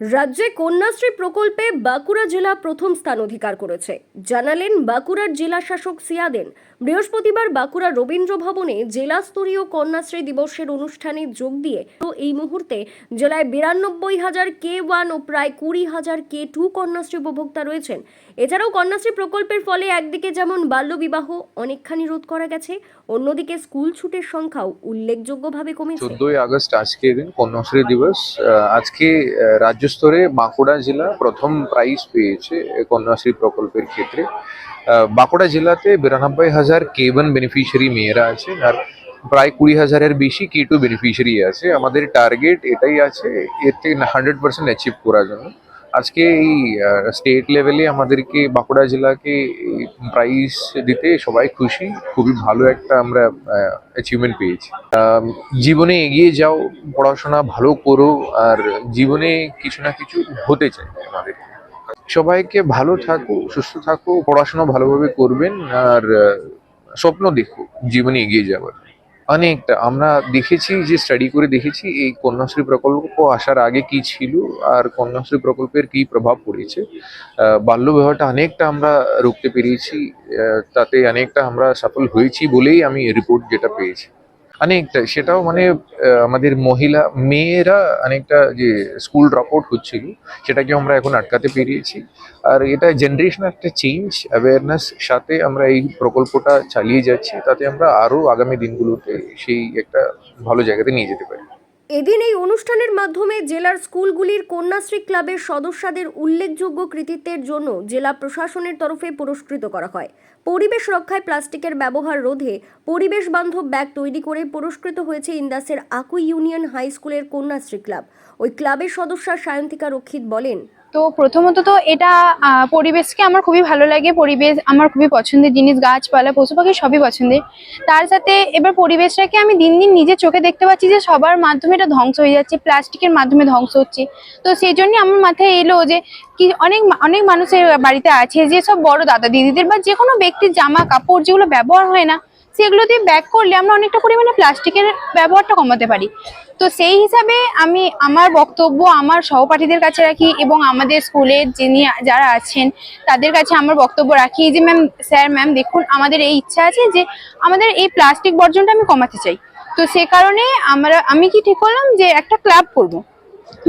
রাজ্যে কন্যাশ্রী প্রকল্পে বাঁকুড়া জেলা প্রথম স্থান অধিকার করেছে। জানালেন বাঁকুড়ার জেলা শাসক সিয়াদেন। বৃহস্পতিবার বাঁকুড়া রবীন্দ্র ভবনে জেলা স্তরীয় কন্যাশ্রী দিবসের অনুষ্ঠানে যোগ দিয়ে তো এই মুহূর্তে জেলায় বিরানব্বই হাজার কে ওয়ান ও প্রায় কুড়ি হাজার কে টু কন্যাশ্রী উপভোক্তা রয়েছেন। এছাড়াও কন্যাশ্রী প্রকল্পের ফলে একদিকে যেমন বাল্যবিবাহ অনেকখানি রোধ করা গেছে, অন্যদিকে স্কুল ছুটের সংখ্যাও উল্লেখযোগ্যভাবে কমেছে। চোদ্দই আগস্ট আজকে কন্যাশ্রী দিবস। আজকে রাজ্য স্তরে বাঁকুড়া জেলা প্রথম প্রাইজ পেয়েছে কন্যাশ্রী প্রকল্পের ক্ষেত্রে। বাঁকুড়া জেলাতে বিরানব্বই হাজার কে ওয়ান বেনিফিশিয়ারি মেয়েরা আছে আর প্রায় কুড়ি হাজারের বেশি কে টু বেনিফিশিয়ারি আছে। আমাদের টার্গেট এটাই আছে, এতে হান্ড্রেড পার্সেন্ট অ্যাচিভ করার জন্য। আজকে এই স্টেট লেভেলে আমাদেরকে বাঁকুড়া জেলাকে প্রাইজ দিতে সবাই খুশি। খুবই ভালো একটা আমরা অ্যাচিভমেন্ট পেয়েছি। জীবনে এগিয়ে যাও, পড়াশোনা ভালো করো, আর জীবনে কিছু না কিছু হতে চাই আমাদের। সবাইকে ভালো থাকো, সুস্থ থাকো, পড়াশোনা ভালোভাবে করবেন, আর স্বপ্ন দেখো, জীবনে এগিয়ে যাওয়ার। অনেকটা। আমরা দেখেছি যে স্টাডি করে দেখেছি এই কন্যাশ্রী প্রকল্প আসার আগে কি ছিল আর কন্যাশ্রী প্রকল্পের কি প্রভাব পড়েছে। বাল্য বাল্যবিবাহটা অনেকটা আমরা রুখতে পেরেছি। তাতে অনেকটা আমরা সফল হয়েছি বলেই আমি রিপোর্ট যেটা পেয়েছি। অনেকটা, সেটাও মানে আমাদের মহিলা, মেয়েরা অনেকটা যে স্কুল ড্রপ আউট হচ্ছিল সেটাকে আমরা এখন আটকাতে পেরিয়েছি আর এটা জেনারেশন একটা চেঞ্জ অ্যাওয়ারনেস সাথে আমরা এই প্রকল্পটা চালিয়ে যাচ্ছি, তাতে আমরা আরও আগামী দিনগুলোতে সেই একটা ভালো জায়গাতে নিয়ে যেতে পারি। এদিন এই অনুষ্ঠানের মাধ্যমে জেলার স্কুলগুলির কন্যাশ্রী ক্লাবের সদস্যদের উল্লেখযোগ্য কৃতিত্বের জন্য জেলা প্রশাসনের তরফে পুরস্কৃত করা হয়। পরিবেশ রক্ষায় প্লাস্টিকের ব্যবহার রোধে পরিবেশ বান্ধব ব্যাগ তৈরি করে পুরস্কৃত হয়েছে ইন্দাসের আকুই ইউনিয়ন হাই স্কুলের কন্যাশ্রী ক্লাব। ওই ক্লাবের সদস্য সায়ন্তিকা রক্ষিত বলেন তো প্রথমত তো এটা পরিবেশকে আমার খুবই ভালো লাগে। পরিবেশ আমার খুবই পছন্দের জিনিস, গাছপালা, পশু পাখি সবই পছন্দের। তার সাথে এবার পরিবেশটাকে আমি দিন দিন নিজের চোখে দেখতে পাচ্ছি যে সবার মাধ্যমে এটা ধ্বংস হয়ে যাচ্ছে, প্লাস্টিকের মাধ্যমে ধ্বংস হচ্ছে। তো সেই জন্য আমার মাথায় এলো যে কি অনেক অনেক মানুষের বাড়িতে আছে যে সব বড় দাদা, দিদিদের বা যে কোনো ব্যক্তির জামা কাপড় যেগুলো ব্যবহার হয় না সেগুলো দিয়ে ব্যাক করলে আমরা অনেকটা পরিমাণে প্লাস্টিকের ব্যবহারটা কমাতে পারি। তো সেই হিসাবে আমি আমার বক্তব্য আমার সহপাঠীদের কাছে রাখি এবং আমাদের স্কুলের যিনি যারা আছেন, তাদের কাছে আমার বক্তব্য রাখি। যে ম্যাম স্যার ম্যাম দেখুন, আমাদের এই ইচ্ছা আছে যে আমাদের এই প্লাস্টিক বর্জনটা আমি কমাতে চাই। তো সে কারণে আমরা, আমি কি ঠিক করলাম যে একটা ক্লাব করব।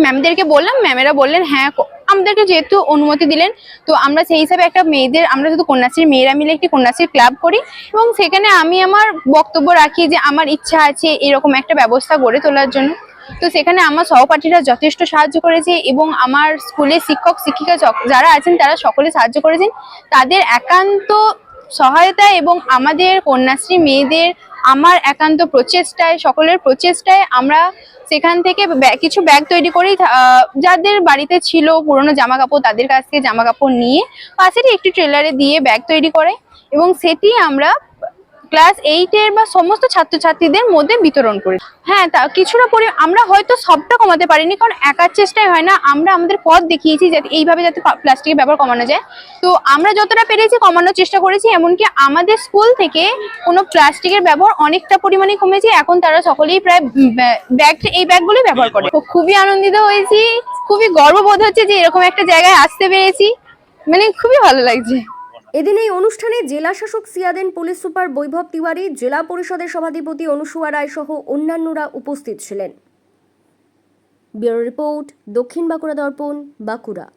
ম্যামদেরকে বললাম ম্যামেরা বললেন হ্যাঁ আমাদেরকে যেহেতু অনুমতি দিলেন, তো আমরা সেই হিসাবে একটা মেয়েদের, আমরা শুধু কন্যাশ্রীর মেয়েরা মিলে একটি কন্যাশ্রীর ক্লাব করি এবং সেখানে আমি আমার বক্তব্য রাখি যে আমার ইচ্ছা আছে এরকম একটা ব্যবস্থা গড়ে তোলার জন্য। তো সেখানে আমার সহপাঠীরা যথেষ্ট সাহায্য করেছে এবং আমার স্কুলের শিক্ষক, শিক্ষিকা যারা আছেন তারা সকলে সাহায্য করেছেন। তাদের একান্ত সহায়তা এবং আমাদের কন্যাশ্রী মেয়েদের আমার একান্ত প্রচেষ্টায়, সকলের প্রচেষ্টায় আমরা সেখান থেকে কিছু ব্যাগ তৈরি করি যাদের বাড়িতে ছিল পুরনো জামা কাপড় তাদের কাছ থেকে জামা কাপড় নিয়ে পাশেরই একটি ট্রেলারে দিয়ে ব্যাগ তৈরি করে এবং সেটি আমরা ক্লাস এইটের বা সমস্ত ছাত্রছাত্রীদের মধ্যে বিতরণ করি। হ্যাঁ তা কিছুটা পরি, আমরা হয়তো সবটা কমাতে পারিনি, কারণ একার চেষ্টায় হয় না। আমরা আমাদের পথ দেখিয়েছি যাতে এইভাবে যাতে প্লাস্টিকের ব্যবহার কমানো যায়। তো আমরা যতটা পেরেছি কমানোর চেষ্টা করেছি, এমনকি আমাদের স্কুল থেকে কোনো প্লাস্টিকের ব্যবহার অনেকটা পরিমাণে কমেছে। এখন তারা সকলেই প্রায় ব্যাগ এই ব্যাগগুলোই ব্যবহার করে। তো খুবই আনন্দিত হয়েছি, খুবই গর্ববোধ হচ্ছে যে এরকম একটা জায়গায় আসতে পেরেছি। মানে খুবই ভালো লাগছে। এদিন এই অনুষ্ঠানে জেলা শাসক সিয়াদেন পুলিশ সুপার বৈভব তিওয়ারি, জেলা পরিষদের সভাধিপতি অনুসুয়া রায় সহ অন্যান্যরা উপস্থিত ছিলেন। ব্যুরো রিপোর্ট, দক্ষিণ বাঁকুড়া দর্পণ, বাঁকুড়া।